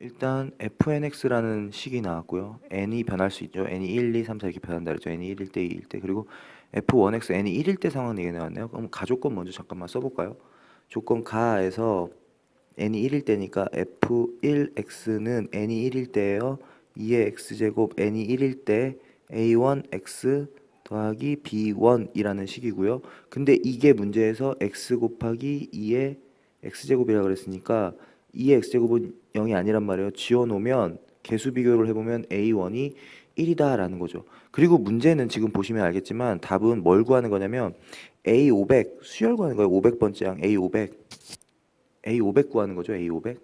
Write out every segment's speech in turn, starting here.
일단 fnx라는 식이 나왔고요. n이 변할 수 있죠. n이 1, 2, 3, 4 이렇게 변한다 그랬죠. n이 1일 때, 2일 때. 그리고 f1x n이 1일 때 상황 얘기 나왔네요. 그럼 가조건 먼저 잠깐만 써볼까요? 조건 가에서 n이 1일 때니까 f1x는 n이 1일 때예요. 2의 x제곱 n이 1일 때 a1x 더하기 b1이라는 식이고요. 근데 이게 문제에서 x 곱하기 2의 x제곱이라 그랬으니까 2의 x제곱은 0이 아니란 말이에요. 지워놓으면 개수 비교를 해보면 a1이 1이다라는 거죠. 그리고 문제는 지금 보시면 알겠지만 답은 뭘 구하는 거냐면 a500 수열 구하는 거예요. 500번째 항 a500 a500 구하는 거죠. a500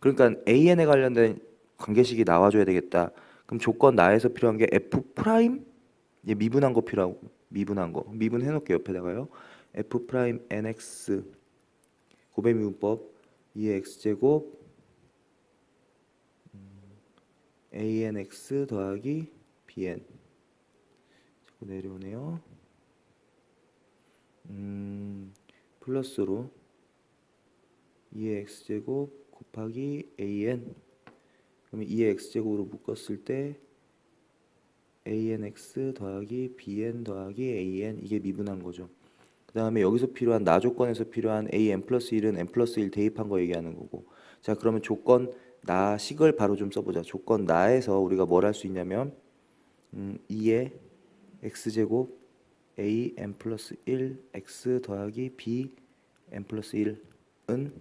그러니까 an에 관련된 관계식이 나와줘야 되겠다. 그럼 조건 나에서 필요한 게 f 프라임 이제 미분한 거 필요하고 미분한 거 미분 해 놓을게요. 옆에다가요. f 프라임 nx 고배 미분법 2의 x제곱 음, anx 더하기 bn 자꾸 내려오네요. 음, 플러스로 2의 x제곱 곱하기 an 그러면 2의 x제곱으로 묶었을 때 anx 더하기 bn 더하기 an 이게 미분한 거죠. 그 다음에 여기서 필요한 나 조건에서 필요한 a n 플러스 1은 n 플러스 1 대입한 거 얘기하는 거고 자 그러면 조건 나 식을 바로 좀 써보자. 조건 나에서 우리가 뭘 할 수 있냐면 음, 2의 x제곱 a n 플러스 1 x 더하기 b n 플러스 1은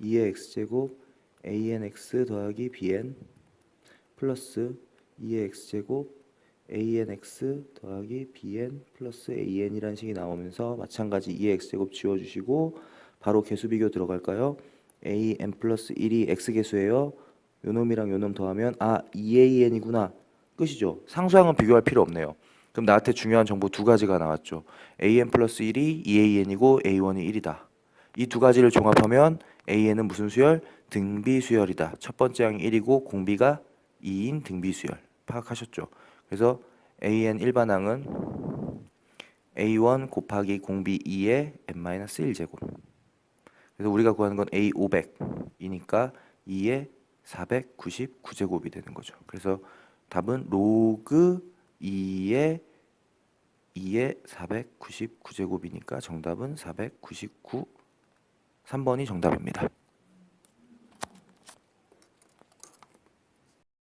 2의 x제곱 a n x 더하기 b n 플러스 2의 x제곱 anx 더하기 bn 플러스 an이라는 식이 나오면서 마찬가지 2의 x제곱 지워주시고 바로 개수 비교 들어갈까요? an 플러스 1이 x개수예요. 요 놈이랑 요 놈 더하면 아 2an이구나 끝이죠. 상수항은 비교할 필요 없네요. 그럼 나한테 중요한 정보 두 가지가 나왔죠. an 플러스 1이 2an이고 a1이 1이다. 이 두 가지를 종합하면 an은 무슨 수열? 등비 수열이다. 첫 번째 항이 1이고 공비가 2인 등비 수열. 파악하셨죠? 그래서 an 일반항은 a1 곱하기 공비 2의 n-1제곱 그래서 우리가 구하는 건 a500이니까 2의 499제곱이 되는 거죠. 그래서 답은 로그 2의 2의 499제곱이니까 정답은 499 3번이 정답입니다.